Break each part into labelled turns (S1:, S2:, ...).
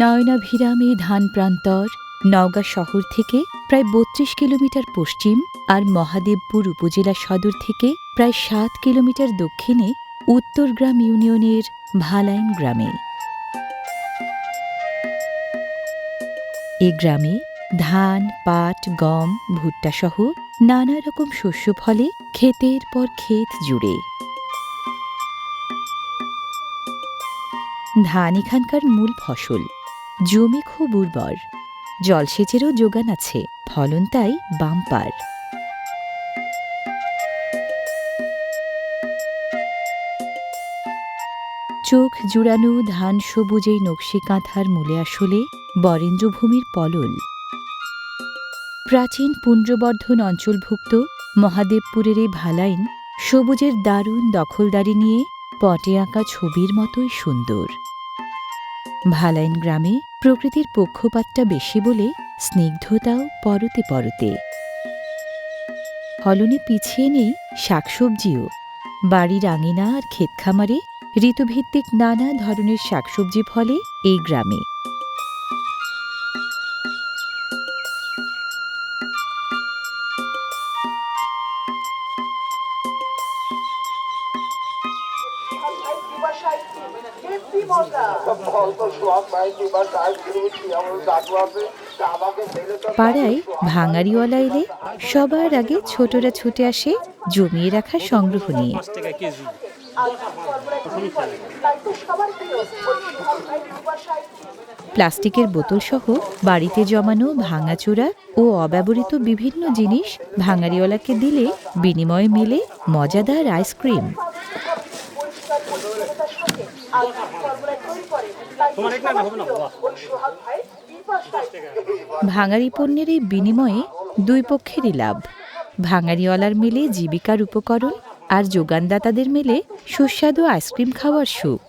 S1: নয়নাভিরাম ধান প্রান্তর, নওগাঁ শহর থেকে প্রায় বত্রিশ কিলোমিটার পশ্চিম আর মহাদেবপুর উপজেলা সদর থেকে প্রায় সাত কিলোমিটার দক্ষিণে উত্তরগ্রাম ইউনিয়নের ভালাইন গ্রামে। এ গ্রামে ধান, পাট, গম, ভুট্টা সহ নানা রকম শস্য ফলে ক্ষেতের পর ক্ষেত জুড়ে। ধান এখানকার মূল ফসল। জমি খুব উর্বর। জলসেচেরও যোগান আছে। ফলন তাই বাম্পার। চোখ জুড়ানো ধান সবুজেই নকশি কাঁথার মূলে আসলে বরেন্দ্রভূমির পলল। প্রাচীন পুণ্ড্রবর্ধন অঞ্চলভুক্ত মহাদেবপুরের এই ভালাইন সবুজের দারুণ দখলদারি নিয়ে পটে আঁকা ছবির মতোই সুন্দর। ভালাইন গ্রামে প্রকৃতির পক্ষপাতটা বেশি বলে স্নিগ্ধতাও পরতে পরতে। ফলনে পিছিয়ে নেই শাকসবজিও। বাড়ির আঙিনা আর ক্ষেতখামারে ঋতুভিত্তিক নানা ধরনের শাকসবজি ফলে এই গ্রামে। পাড়ায় ভাঙাড়িওয়ালা এলে সবার আগে ছোটরা ছুটে আসে জমিয়ে রাখা সংগ্রহ নিয়ে। প্লাস্টিকের বোতল সহ বাড়িতে জমানো ভাঙাচোরা ও অব্যবহৃত বিভিন্ন জিনিস ভাঙাড়িওয়ালাকে দিলে বিনিময়ে মেলে মজাদার আইসক্রিম
S2: তোমার এক না হবে না বাবা
S1: ভাঙারি পণ্যের এই বিনিময়ে দুই পক্ষেরই লাভ। ভাঙারিওয়ালার মেলে জীবিকার উপকরণ আর যোগানদাতাদের মেলে সুস্বাদু আইসক্রিম খাওয়ার সুখ।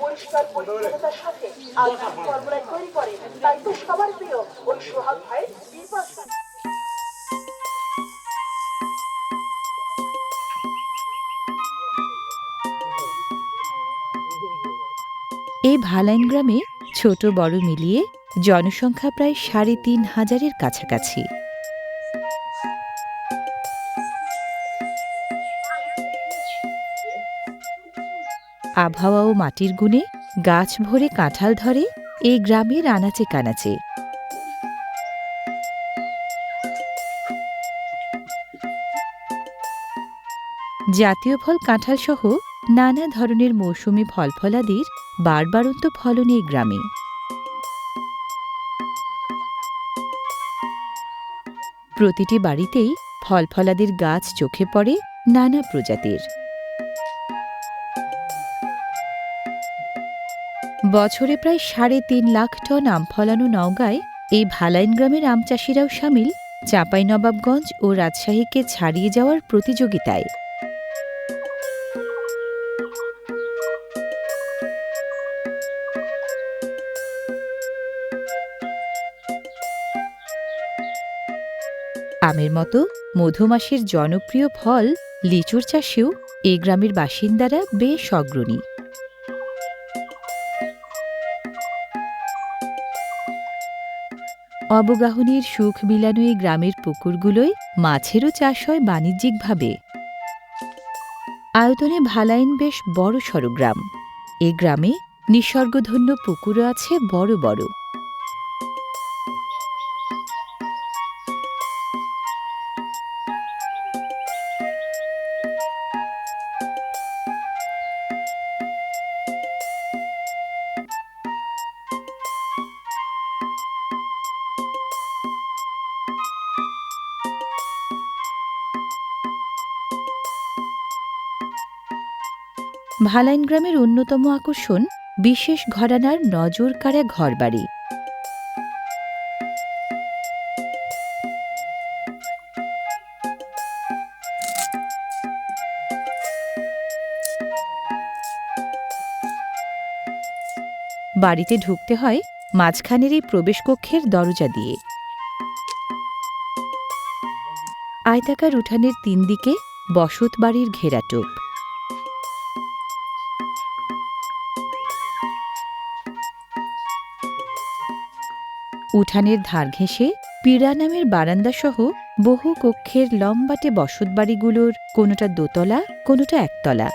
S3: পরিষ্কার পরিচ্ছন্নতার সাথে তৈরি করে তাই তো সবার প্রিয় ওই সোহাগ ভাইয়ের
S1: এই ভালাইন গ্রামে ছোট বড় মিলিয়ে জনসংখ্যা প্রায় সাড়ে তিন হাজারের কাছাকাছি। আবহাওয়া ও মাটির গুণে গাছ ভরে কাঁঠাল ধরে এই গ্রামের আনাচে কানাচে। জাতীয় ফল কাঁঠাল সহ নানা ধরনের মৌসুমি ফল ফলাদির বারবারন্ত ফলন এই গ্রামে। প্রতিটি বাড়িতেই ফল ফলাদির গাছ চোখে পড়ে নানা প্রজাতির। বছরে প্রায় সাড়ে তিন লাখ টন আম ফলানো নওগাঁয় এই ভালাইন গ্রামের আম চাষিরাও সামিল চাঁপাইনবাবগঞ্জ ও রাজশাহীকে ছাড়িয়ে যাওয়ার প্রতিযোগিতায়। আমের মতো মধুমাসের জনপ্রিয় ফল লিচুর চাষেও এ গ্রামের বাসিন্দারা বেশ অগ্রণী। অবগাহনের সুখ বিলানো এই গ্রামের পুকুরগুলোয় মাছেরও চাষ হয় বাণিজ্যিকভাবে। আয়তনে ভালাইন বেশ বড় সড় গ্রাম। এ গ্রামে নিসর্গধন্য পুকুরও আছে বড় বড়। ভালাইন গ্রামের অন্যতম আকর্ষণ বিশেষ ঘরানার নজর কাড়া ঘরবাড়ি। বাড়িতে ঢুকতে হয় মাঝখানের এই প্রবেশকক্ষের দরজা দিয়ে। আয়তাকার উঠানের তিন দিকে বসত বাড়ির ঘেরাটোপ। উঠানের ধার ঘেঁষে পীড়া নামের বারান্দাসহ বহু কক্ষের লম্বাটে বসতবাড়িগুলোর কোনোটা দোতলা, কোনোটা একতলা।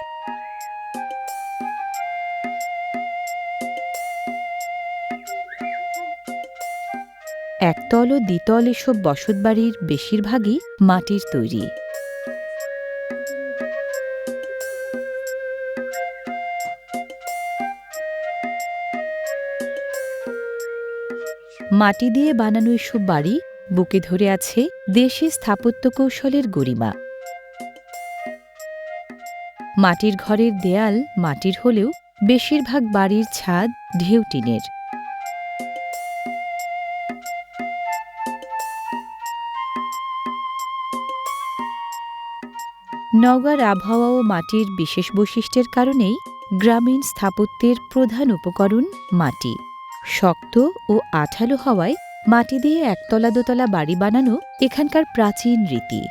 S1: একতল ও দ্বিতল এসব বসতবাড়ির বেশিরভাগই মাটির তৈরি। মাটি দিয়ে বানানো এসব বাড়ি বুকে ধরে আছে দেশি স্থাপত্য কৌশলের গরিমা। মাটির ঘরের দেয়াল মাটির হলেও বেশিরভাগ বাড়ির ছাদ ঢেউ টিনের। নওগাঁর আবহাওয়া ও মাটির বিশেষ বৈশিষ্ট্যের কারণেই গ্রামীণ স্থাপত্যের প্রধান উপকরণ মাটি। শক্ত ও আঠালো হওয়ায় মাটি দিয়ে একতলা দোতলা বাড়ি বানানো এখানকার প্রাচীন রীতি।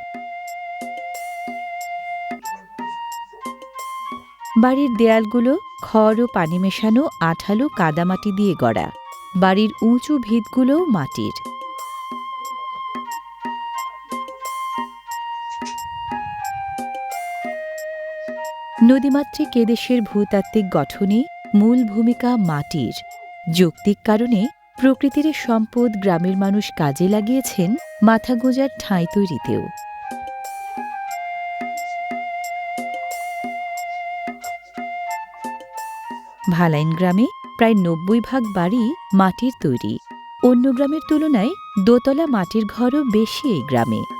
S1: বাড়ির দেয়ালগুলো খড় ও পানি মেশানো আঠালো কাদামাটি দিয়ে গড়া। বাড়ির উঁচু ভিতগুলোও মাটির। নদীমাতৃক এদেশের ভূতাত্ত্বিক গঠনে মূল ভূমিকা মাটির। যৌক্তিক কারণে প্রকৃতির সম্পদ গ্রামের মানুষ কাজে লাগিয়েছেন মাথা গোঁজার ঠাঁই তৈরিতেও। ভালাইন গ্রামে প্রায় নব্বই ভাগ বাড়ি মাটির তৈরি। অন্য গ্রামের তুলনায় দোতলা মাটির ঘরও বেশি এই গ্রামে।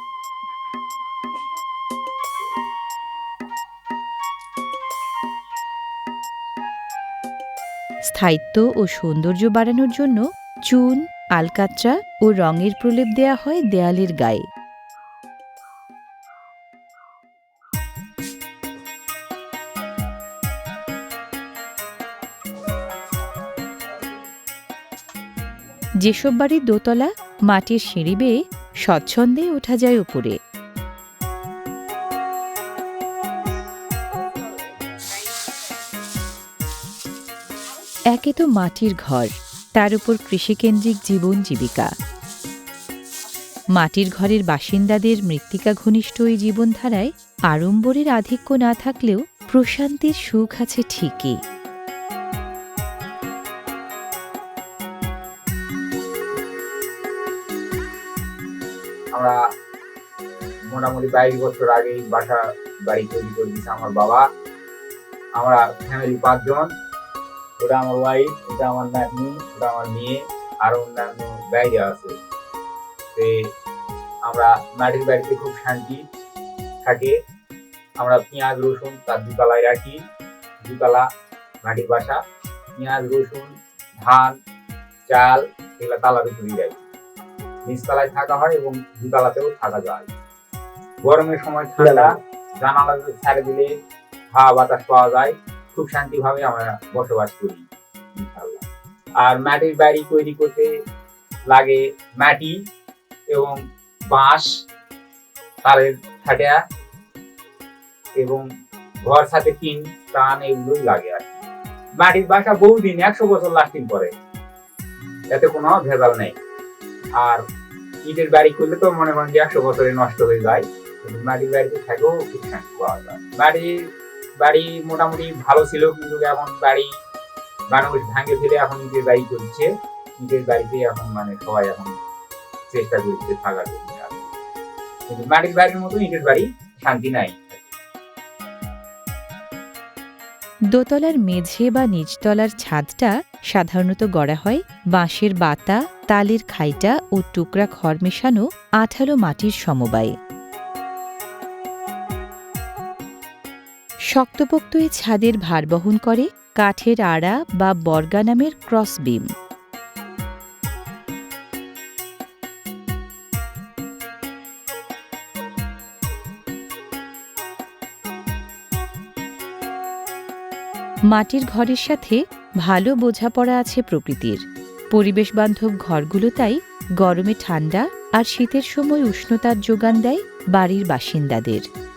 S1: স্থায়িত্ব ও সৌন্দর্য বাড়ানোর জন্য চুন আলকাত্রা ও রঙের প্রলেপ দেয়া হয় দেয়ালের গায়ে। যেসব বাড়ির দোতলা মাটির সিঁড়ি বেয়ে স্বচ্ছন্দে ওঠা যায় উপরে। একে তো মাটির ঘর, তার উপর কৃষিকেন্দ্রিক জীবন জীবিকা। মাটির ঘরের বাসিন্দাদের মৃত্তিকা ঘনিষ্ঠ এই জীবনধারায় আড়ম্বরের আধিক্য না থাকলেও প্রশান্তির সুখ আছে ঠিকই।
S4: আমরা মোটামুটি বাইশ বছর বাসা বাড়ি তৈরি করে দিয়েছে আমার বাবা। আমরা ফ্যামিলি পাঁচজন। ওটা আমার ওয়াইফ ওটা আমার নাতনি ওটা আমার মেয়ে আরও অন্যান্য বাইরে আছে। তো আমরা মাটির বাড়িতে খুব শান্তি থাকে। আমরা পেঁয়াজ রসুন তার দুতলায় রাখি। দুতলা মাটির বাসা। পেঁয়াজ রসুন ধান চাল এগুলো তালার উপরেই রাখি। নিচতলায় থাকা হয় এবং দুতলাতেও থাকা যায়। গরমের সময় ঠান্ডা জানালা ছেড়ে দিলে হাওয়া বাতাস পাওয়া যায়। খুব শান্তিভাবে আমরা বসবাস করি আর মাটির বাড়ি তৈরি করতে লাগে মাটি এবং বাঁশ, তারের খাটিয়া এবং ঘর সাথে টিন টান এগুলোই লাগে আর মাটির বাসা বহুদিন, একশো বছর লাস্টিং করে। এতে কোনো ভেজাল নেই। আর ইটের বাড়ি করলে তো মনে করেন যে একশো বছরে নষ্ট হয়ে যায়। কিন্তু মাটির বাড়িতে থাকেও খুব শান্তি পাওয়া যায়। বাড়ির বাড়ি মোটামুটি ভালো ছিল, কিন্তু এখন বাড়ি মানুষ ভাঙে ফেলে, এখন ইটের বাড়ি করছে ইটের বাড়িতে এখন মানে সবাই এখন চেষ্টা করছে থাকার জন্য। কিন্তু মাটির বাড়ির মতো ইটের বাড়ি শান্তি নাই।
S1: দোতলার মেঝে বা নিচতলার ছাদটা সাধারণত গড়া হয় বাঁশের বাতা, তালের খাইটা ও টুকরা খড় মেশানো আঠালো মাটির সমবায়ে। শক্তপোক্ত এই ছাদের ভার বহন করে কাঠের আড়া বা বর্গা নামের ক্রস বিম। মাটির ঘরের সাথে ভালো বোঝাপড়া আছে প্রকৃতির। পরিবেশ বান্ধব ঘরগুলো তাই গরমে ঠান্ডা আর শীতের সময় উষ্ণতার যোগান দেয় বাড়ির বাসিন্দাদের।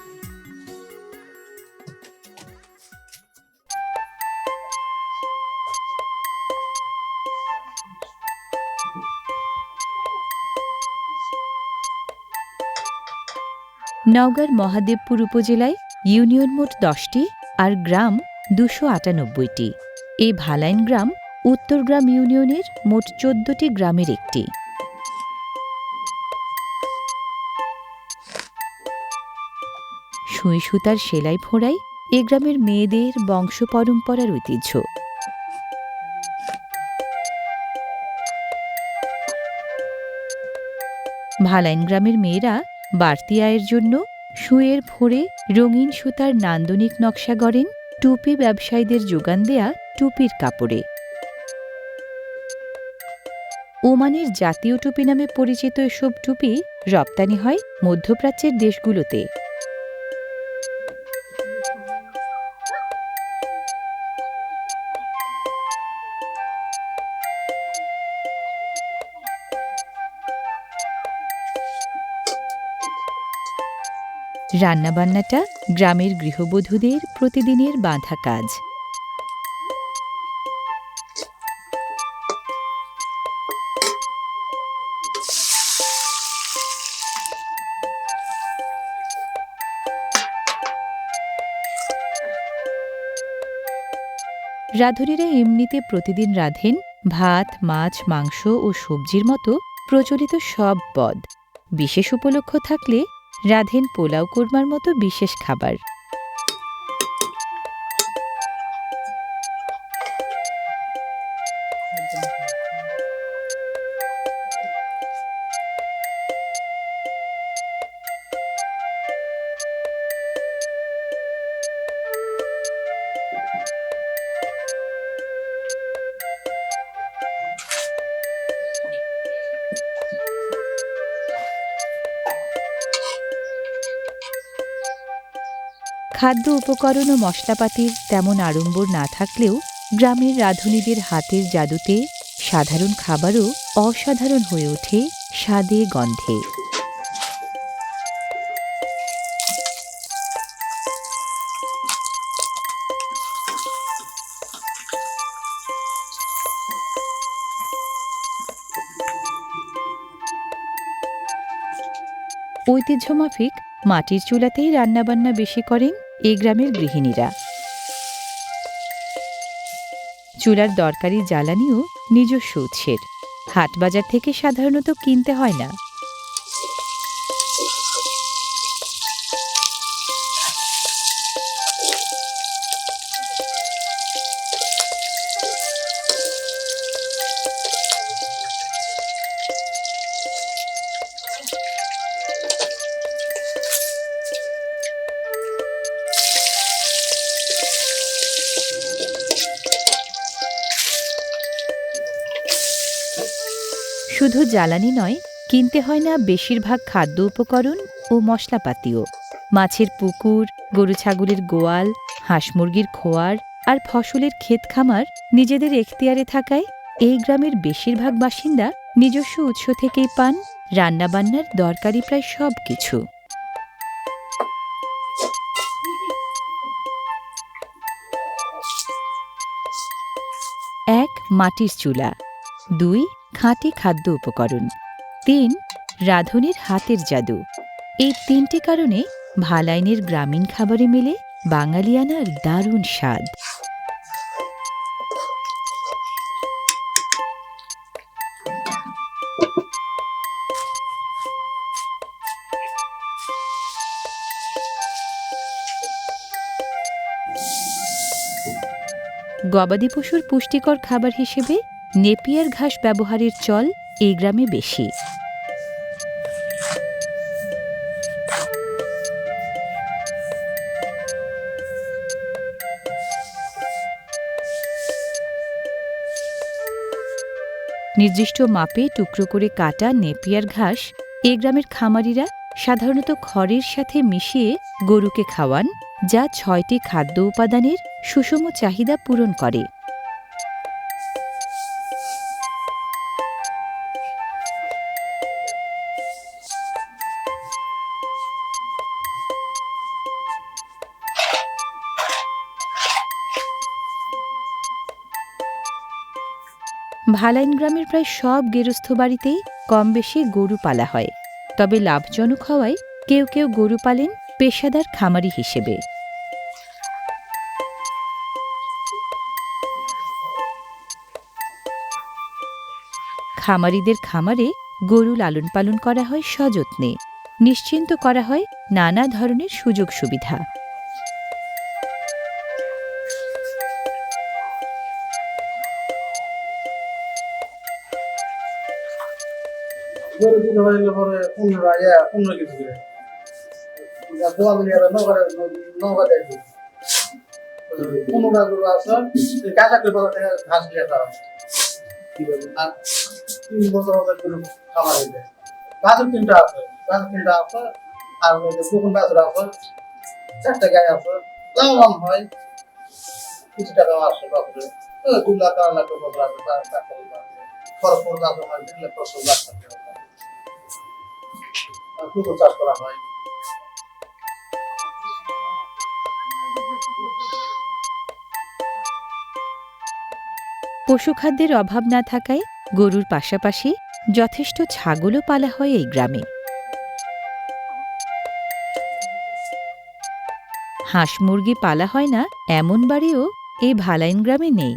S1: নওগাঁর মহাদেবপুর উপজেলায় ইউনিয়ন মোট দশটি আর গ্রাম দুশো আটানব্বইটি। এই ভালাইন গ্রাম উত্তরগ্রাম ইউনিয়নের মোট চোদ্দটি গ্রামের একটি। সুই সুতার সেলাই ফোড়াই এ গ্রামের মেয়েদের বংশ পরম্পরার ঐতিহ্য। ভালাইন গ্রামের মেয়েরা বাড়তি আয়ের জন্য সুয়ের ভোরে রঙিন সুতার নান্দনিক নকশা গড়েন টুপি ব্যবসায়ীদের যোগান দেয়া টুপির কাপড়ে। ওমানের জাতীয় টুপি নামে পরিচিত এসব টুপি রপ্তানি হয় মধ্যপ্রাচ্যের দেশগুলোতে। রান্নাবান্নাটা গ্রামের গৃহবধূদের প্রতিদিনের বাঁধা কাজ। রাঁধুনিরা এমনিতে প্রতিদিন রাঁধেন ভাত, মাছ, মাংস ও সবজির মতো প্রচলিত সব পদ। বিশেষ উপলক্ষ থাকলে রাধেন পোলাও কোরমার মতো বিশেষ খাবার। খাদ্য উপকরণ ও মশলাপাতির তেমন আড়ম্বর না থাকলেও গ্রামের রাঁধুনিদের হাতের জাদুতে সাধারণ খাবারও অসাধারণ হয়ে ওঠে স্বাদে গন্ধে। ঐতিহ্যমাফিক মাটির চুলাতেই রান্নাবান্না বেশি করেন এই গ্রামের গৃহিণীরা। চুলার দরকারি জ্বালানিও নিজস্ব উৎসের। হাট বাজার থেকে সাধারণত কিনতে হয় না। শুধু জ্বালানি নয়, কিনতে হয় না বেশিরভাগ খাদ্য উপকরণ ও মশলাপাতিও। মাছের পুকুর, গরু ছাগলের গোয়াল, হাঁস মুরগির খোয়ার আর ফসলের ক্ষেত খামার নিজেদের এখতিয়ারে থাকায় এই গ্রামের বেশিরভাগ বাসিন্দা নিজস্ব উৎস থেকেই পান, রান্নাবান্নার দরকারি প্রায় সব কিছু এক, মাটির চুলা। দুই খাঁটি খাদ্য উপকরণ। তিন, রাঁধুনির হাতের জাদু। এই তিনটি কারণে ভালাইনের গ্রামীণ খাবারে মেলে বাঙালিয়ানার দারুণ স্বাদ। গবাদি পশুর পুষ্টিকর খাবার হিসেবে নেপিয়ার ঘাস ব্যবহারের চল এই গ্রামে বেশি। নির্দিষ্ট মাপে টুকরো করে কাটা নেপিয়ার ঘাস এ গ্রামের খামারিরা সাধারণত খড়ের সাথে মিশিয়ে গরুকে খাওয়ান, যা ছয়টি খাদ্য উপাদানের সুষম চাহিদা পূরণ করে। ভালাইন গ্রামের প্রায় সব গেরস্থ বাড়িতেই কম বেশি গরু পালা হয়। তবে লাভজনক হওয়ায় কেউ কেউ গরু পালেন পেশাদার খামারি হিসেবে। খামারিদের খামারে গরু লালন পালন করা হয় সযত্নে। নিশ্চিন্ত করা হয় নানা ধরনের সুযোগ সুবিধা।
S5: গরু দিতে পারলে পরে পনেরো ইয়া পনেরো কেজি করে দোয়া দিলে নৌকা নৌকা দেয় পনেরো গরু আছে কাঁচা করে পাতা থেকে ঘাস দিয়ে তারা আর তিন বছর ওদের গরু খাবার হয়ে যায়। গাছের তিনটা আছে, গাছের তিনটা আছে, আর পুকুর গাছের আছে, চারটা গায়ে আছে, লাভবান হয়। কিছু টাকা আসে টাকা টাকা খরচ খরচ হয় লাখ, দশ লাখ টাকা আর চাষ করা হয়।
S1: পশুখাদ্যের অভাব না থাকায় গরুর পাশাপাশি যথেষ্ট ছাগলও পালা হয় এই গ্রামে। হাঁস মুরগি পালা হয় না এমন বাড়িও এই ভালাইন গ্রামে নেই।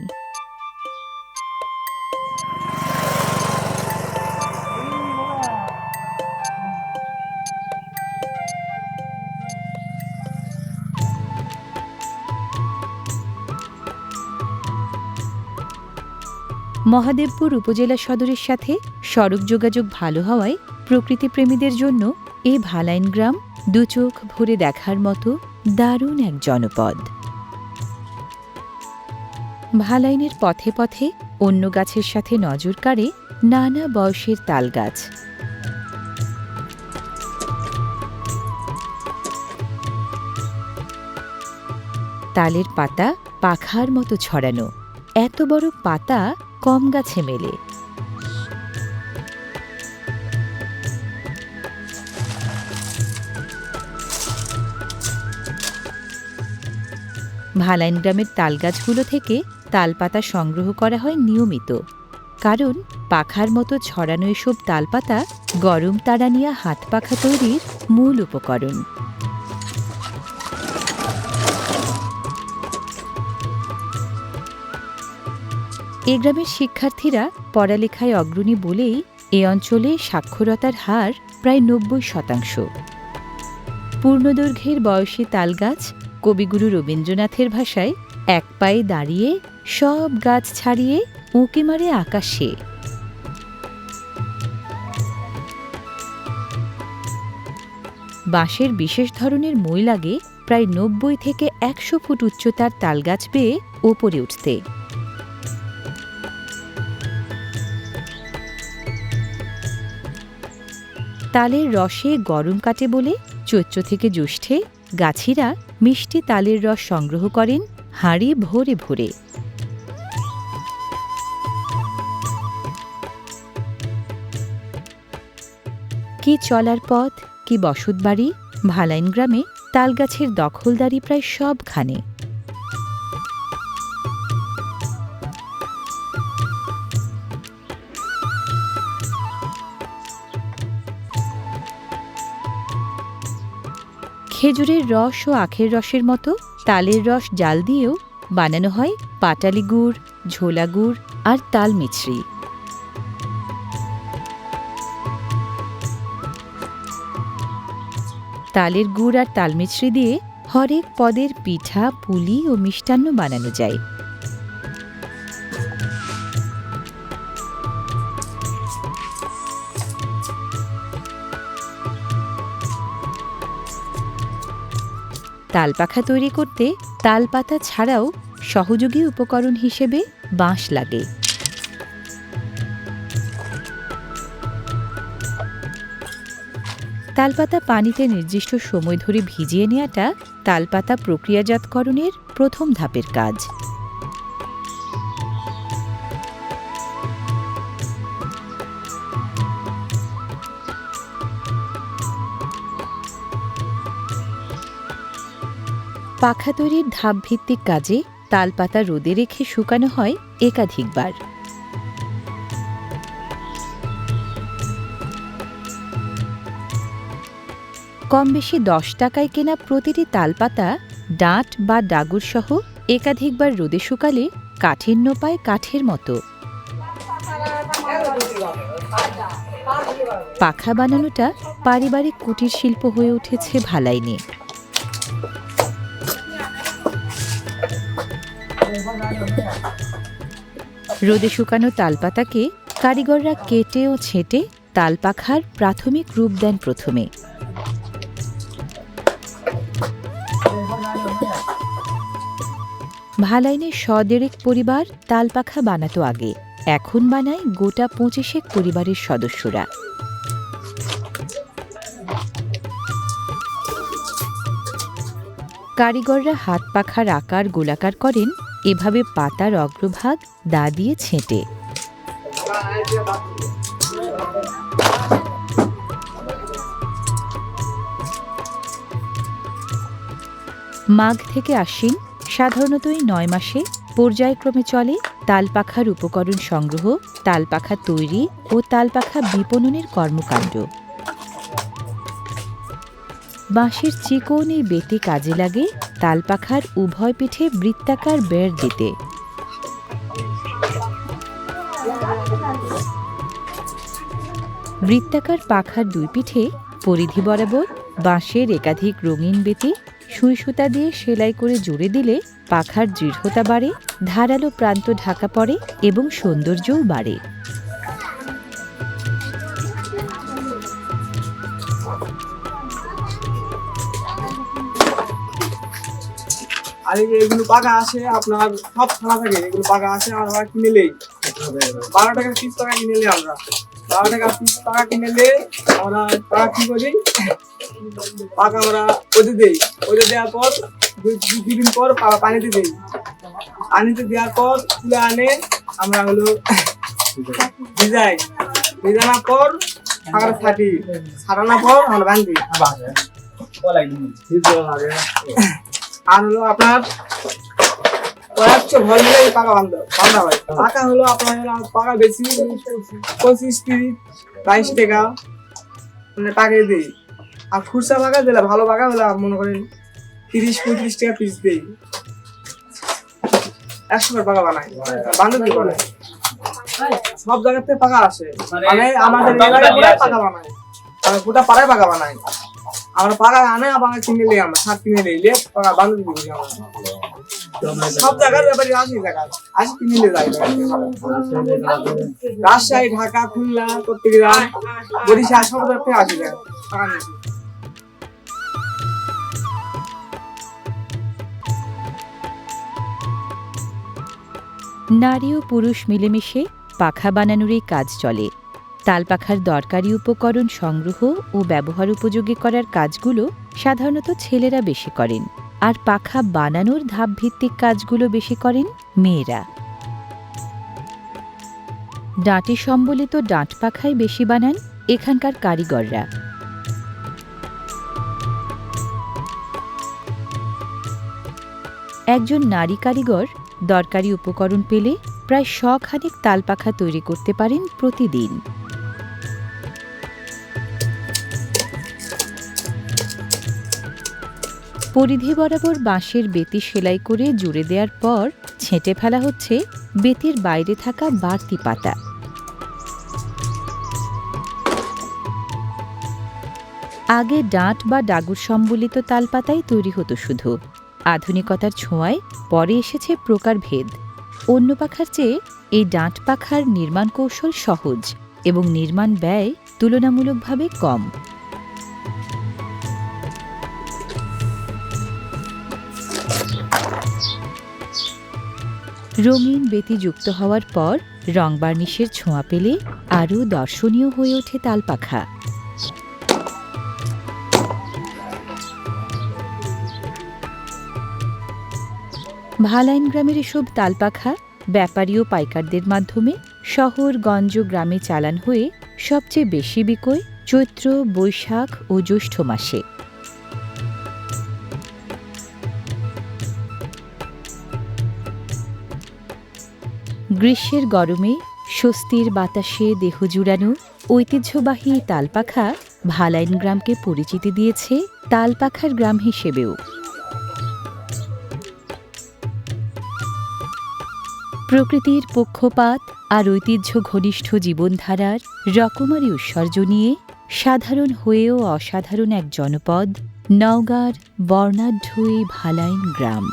S1: মহাদেবপুর উপজেলা সদরের সাথে সড়ক যোগাযোগ ভালো হওয়ায় প্রকৃতিপ্রেমীদের জন্য এই ভালাইন গ্রাম দুচোখ ভরে দেখার মতো দারুণ এক জনপদ। ভালাইনের পথে পথে অন্য গাছের সাথে নজর কাড়ে নানা বয়সের তালগাছ। তালের পাতা পাখার মতো ছড়ানো। এত বড় পাতা কম গাছে মেলে। ভালাইন গ্রামের তালগাছগুলো থেকে তালপাতা সংগ্রহ করা হয় নিয়মিত। কারণ পাখার মতো ছড়ানো এসব তালপাতা গরম তাড়ানিয়া হাত পাখা তৈরির মূল উপকরণ। এ গ্রামের শিক্ষার্থীরা পড়ালেখায় অগ্রণী বলেই এ অঞ্চলে সাক্ষরতার হার প্রায় নব্বই শতাংশ। পূর্ণদৈর্ঘ্যের বয়সী তালগাছ কবিগুরু রবীন্দ্রনাথের ভাষায় এক পায়ে দাঁড়িয়ে, সব গাছ ছাড়িয়ে, উঁকি মারে আকাশে। বাঁশের বিশেষ ধরনের মই লাগে প্রায় নব্বই থেকে একশো ফুট উচ্চতার তালগাছ বেয়ে ওপরে উঠতে। তালের রসে গরম কাটে বলে চৈত্র থেকে জ্যৈষ্ঠে গাছিরা মিষ্টি তালের রস সংগ্রহ করেন হাঁড়ি ভরে ভরে। কি চলার পথ, কি বসতবাড়ি ভালাইন গ্রামে তালগাছের দখলদারি প্রায় সবখানে। খেজুরের রস ও আখের রসের মতো তালের রস জাল দিয়েও বানানো হয় পাটালি গুড়, ঝোলা গুড় আর তাল মিছরি। তালের গুড় আর তাল মিছরি দিয়ে হরেক পদের পিঠা, পুলি ও মিষ্টান্ন বানানো যায়। তালপাখা তৈরি করতে তালপাতা ছাড়াও সহযোগী উপকরণ হিসেবে বাঁশ লাগে। তালপাতা পানিতে নির্দিষ্ট সময় ধরে ভিজিয়ে নেওয়াটা তালপাতা প্রক্রিয়াজাতকরণের প্রথম ধাপের কাজ। পাখা তৈরির ধাপভিত্তিক কাজে তালপাতা রোদে রেখে শুকানো হয় একাধিকবার। কম বেশি দশ টাকায় কেনা প্রতিটি তালপাতা ডাঁট বা ডাগুর সহ একাধিকবার রোদে শুকালে কাঠিন্য পায় কাঠের মতো। পাখা বানানোটা পারিবারিক কুটির শিল্প হয়ে উঠেছে ভালাইনে। রোদে শুকানো তালপাতাকে কারিগররা কেটে ও ছেঁটে তালপাখার প্রাথমিক রূপ দেন প্রথমে। ভালাইনের সদেরেক পরিবার তালপাখা বানাতো আগে। এখন বানায় গোটা পঁচিশেক পরিবারের সদস্যরা। কারিগররা হাত পাখার আকার গোলাকার করেন এভাবে পাতার অগ্রভাগ দা দিয়ে ছেঁটে। মাঘ থেকে আশ্বিন সাধারণত এই নয় মাসে, পর্যায়ক্রমে চলে তালপাখার উপকরণ সংগ্রহ, তালপাখা তৈরি ও তালপাখা বিপণনের কর্মকাণ্ড। বাঁশের চিকন এই বেতে কাজে লাগে, তালপাখার উভয় পিঠে বৃত্তাকার বেড় দিতে। বৃত্তাকার পাখার দুই পিঠে পরিধি বরাবর বাঁশের একাধিক রঙিন বেতি সুই সুতা দিয়ে সেলাই করে জুড়ে দিলে পাখার দৃঢ়তা বাড়ে, ধারালো প্রান্ত ঢাকা পড়ে এবং সৌন্দর্যও বাড়ে।
S2: আর এগুলো পাকা আসে, আপনার সব ছাড়া থাকে। এগুলো পাকা আসে আমরা কিনে নেই। বারো টাকা পিস টাকা কিনে নিই আমরা। বারো টাকা পিস টাকা কিনে নিলে আমরা টাকা কি করি? পাকা আমরা ওদের দেই। ওদের দেওয়ার পর দুই- দুদিন পর পানিতে দেই। পানিতে দেওয়ার পর তুলে আনে, আমরা হলো ভিজাই। ভিজানোর পর পাকা ছাটি। ছাড়ানোর পর আমরা বান্ধি আর হলো আপনার পাকা বান্ধা বান্ধা হয় পাকা হলো আপনার পাকা বেশি পঁচিশ তিরিশ বাইশ টাকা। মানে পাকে দিই। আর খুরসা পাকা দিলে ভালো পাকা হলে মনে করেন তিরিশ পঁয়ত্রিশ টাকা পিস দিই। একশো পাকা বানাই বান্ধব করে? সব জায়গার থেকে পাকা আসে মানে আমাদের পাকা বানাই মানে গোটা পাড়ায় পাকা বানাই আমরা আনে কিনে আমরা কিনে নিলে সব জায়গার ব্যাপারে আসি আসি কিনে যাই রাজশাহী, ঢাকা, খুলনা চট্টগ্রাম বরিশাল, সব থেকে আসি
S1: নারী ও পুরুষ মিলেমিশে পাখা বানানোর এই কাজ চলে। তালপাখার দরকারি উপকরণ সংগ্রহ ও ব্যবহার উপযোগী করার কাজগুলো সাধারণত ছেলেরা বেশি করেন। আর পাখা বানানোর ধাপভিত্তিক কাজগুলো বেশি করেন মেয়েরা। ডাঁটে সম্বলিত ডাঁট পাখাই বেশি বানান এখানকার কারিগররা। একজন নারী কারিগর দরকারি উপকরণ পেলে প্রায় শখানেক তালপাখা তৈরি করতে পারেন প্রতিদিন। পরিধি বরাবর বাঁশের বেতি সেলাই করে জুড়ে দেওয়ার পর ছেঁটে ফেলা হচ্ছে বেতির বাইরে থাকা বাড়তি পাতা। আগে ডাঁট বা ডাগুর সম্বলিত তালপাতাই তৈরি হতো শুধু। আধুনিকতার ছোঁয়ায় পরে এসেছে প্রকারভেদ। অন্য পাখার চেয়ে এই ডাঁট পাখার নির্মাণ কৌশল সহজ এবং নির্মাণ ব্যয় তুলনামূলকভাবে কম। রঙিন বেতি যুক্ত হওয়ার পর রং বার্নিশের ছোঁয়া পেলে আরও দর্শনীয় হয়ে ওঠে তালপাখা। ভালাইন গ্রামের এসব তালপাখা ব্যাপারী ও পাইকারদের মাধ্যমে শহর গঞ্জ গ্রামে চালান হয়ে সবচেয়ে বেশি বিকোয় চৈত্র, বৈশাখ ও জ্যৈষ্ঠ মাসে। গ্রীষ্মের গরমে স্বস্তির বাতাসে দেহ জুড়ানো ঐতিহ্যবাহী তালপাখা ভালাইন গ্রামকে পরিচিতি দিয়েছে তালপাখার গ্রাম হিসেবেও। প্রকৃতির পক্ষপাত আর ঐতিহ্য ঘনিষ্ঠ জীবনধারার রকমারি উৎসর্জ নিয়ে সাধারণ হয়েও অসাধারণ এক জনপদ নওগাঁর বর্ণাঢ্য ভালাইন গ্রাম।